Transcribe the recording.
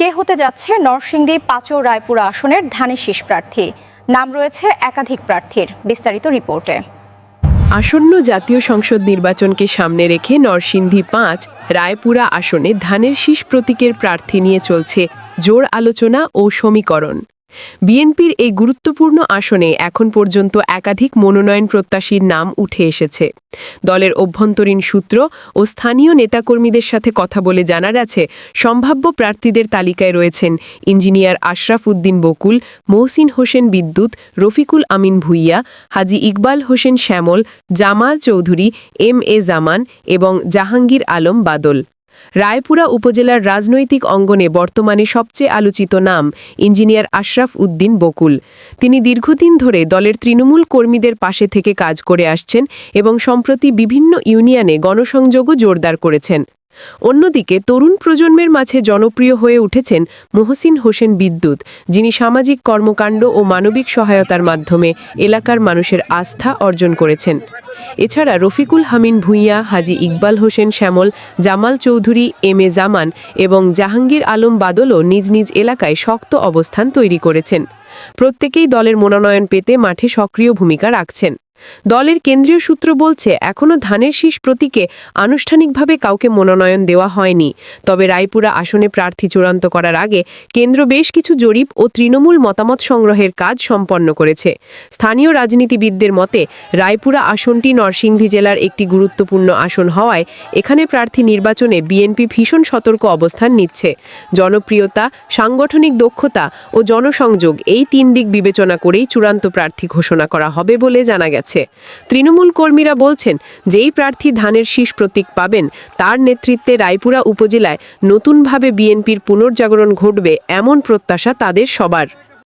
কে হতে যাচ্ছে নরসিংদী পাঁচও রায়পুরা আসনের ধানের শীষ প্রার্থী? নাম রয়েছে একাধিক প্রার্থীর, বিস্তারিত রিপোর্টে। আসন্ন জাতীয় সংসদ নির্বাচনকে সামনে রেখে নরসিংদী পাঁচ, রায়পুরা আসনে ধানের শীষ প্রতীকের প্রার্থী নিয়ে চলছে জোর আলোচনা ও সমীকরণ। বিএনপির এই গুরুত্বপূর্ণ আসনে এখন পর্যন্ত একাধিক মনোনয়ন প্রত্যাশীর নাম উঠে এসেছে। দলের অভ্যন্তরীণ সূত্র ও স্থানীয় নেতাকর্মীদের সাথে কথা বলে জানা গেছে সম্ভাব্য প্রার্থীদের তালিকায় রয়েছেন engineer Ashraf Uddin Bakul, Mohsin Hossain Bidyut, Rafiqul Amin Bhuiyan, Haji Iqbal Hossain Shyamal, Jamal Chowdhury, M A Zaman এবং জাহাঙ্গীর আলম বাদল। রায়পুরা উপজেলার রাজনৈতিক অঙ্গনে বর্তমানে সবচেয়ে আলোচিত নাম ইঞ্জিনিয়ার আশরাফ উদ্দিন বকুল। তিনি দীর্ঘদিন ধরে দলের তৃণমূল কর্মীদের পাশে থেকে কাজ করে আসছেন এবং সম্প্রতি বিভিন্ন ইউনিয়নে গণসংযোগও জোরদার করেছেন। অন্যদিকে তরুণ প্রজন্মের মাঝে জনপ্রিয় হয়ে উঠেছেন মোহসিন হোসেন বিদ্যুৎ, যিনি সামাজিক কর্মকাণ্ড ও মানবিক সহায়তার মাধ্যমে এলাকার মানুষের আস্থা অর্জন করেছেন। এছাড়া রফিকুল হামিন ভুঁইয়া, হাজি ইকবাল হোসেন শ্যামল, জামাল চৌধুরী, এম এ জামান এবং জাহাঙ্গীর আলম বাদলও নিজ নিজ এলাকায় শক্ত অবস্থান তৈরি করেছেন। প্রত্যেকেই দলের মনোনয়ন পেতে মাঠে সক্রিয় ভূমিকা রাখছেন। দলের কেন্দ্রীয় সূত্র বলছে এখনও ধানের শীষ প্রতীকে আনুষ্ঠানিকভাবে কাউকে মনোনয়ন দেওয়া হয়নি। তবে রায়পুরা আসনে প্রার্থী চূড়ান্ত করার আগে কেন্দ্র বেশ কিছু জরিপ ও তৃণমূল মতামত সংগ্রহের কাজ সম্পন্ন করেছে। স্থানীয় রাজনীতিবিদদের মতে, রায়পুরা আসনটি নরসিংদী জেলার একটি গুরুত্বপূর্ণ আসন হওয়ায় এখানে প্রার্থী নির্বাচনে বিএনপি ভীষণ সতর্ক অবস্থান নিচ্ছে। জনপ্রিয়তা, সাংগঠনিক দক্ষতা ও জনসংযোগ এই তিন দিক বিবেচনা করেই চূড়ান্ত প্রার্থী ঘোষণা করা হবে বলে জানা গেছে। তৃণমূল কর্মীরা বলছেন, যেই প্রার্থী ধানের শীষ প্রতীক পাবেন, তার নেতৃত্বে রায়পুরা উপজেলায় নতুনভাবে বিএনপির পুনর্জাগরণ ঘটবে এমন প্রত্যাশা তাদের সবার।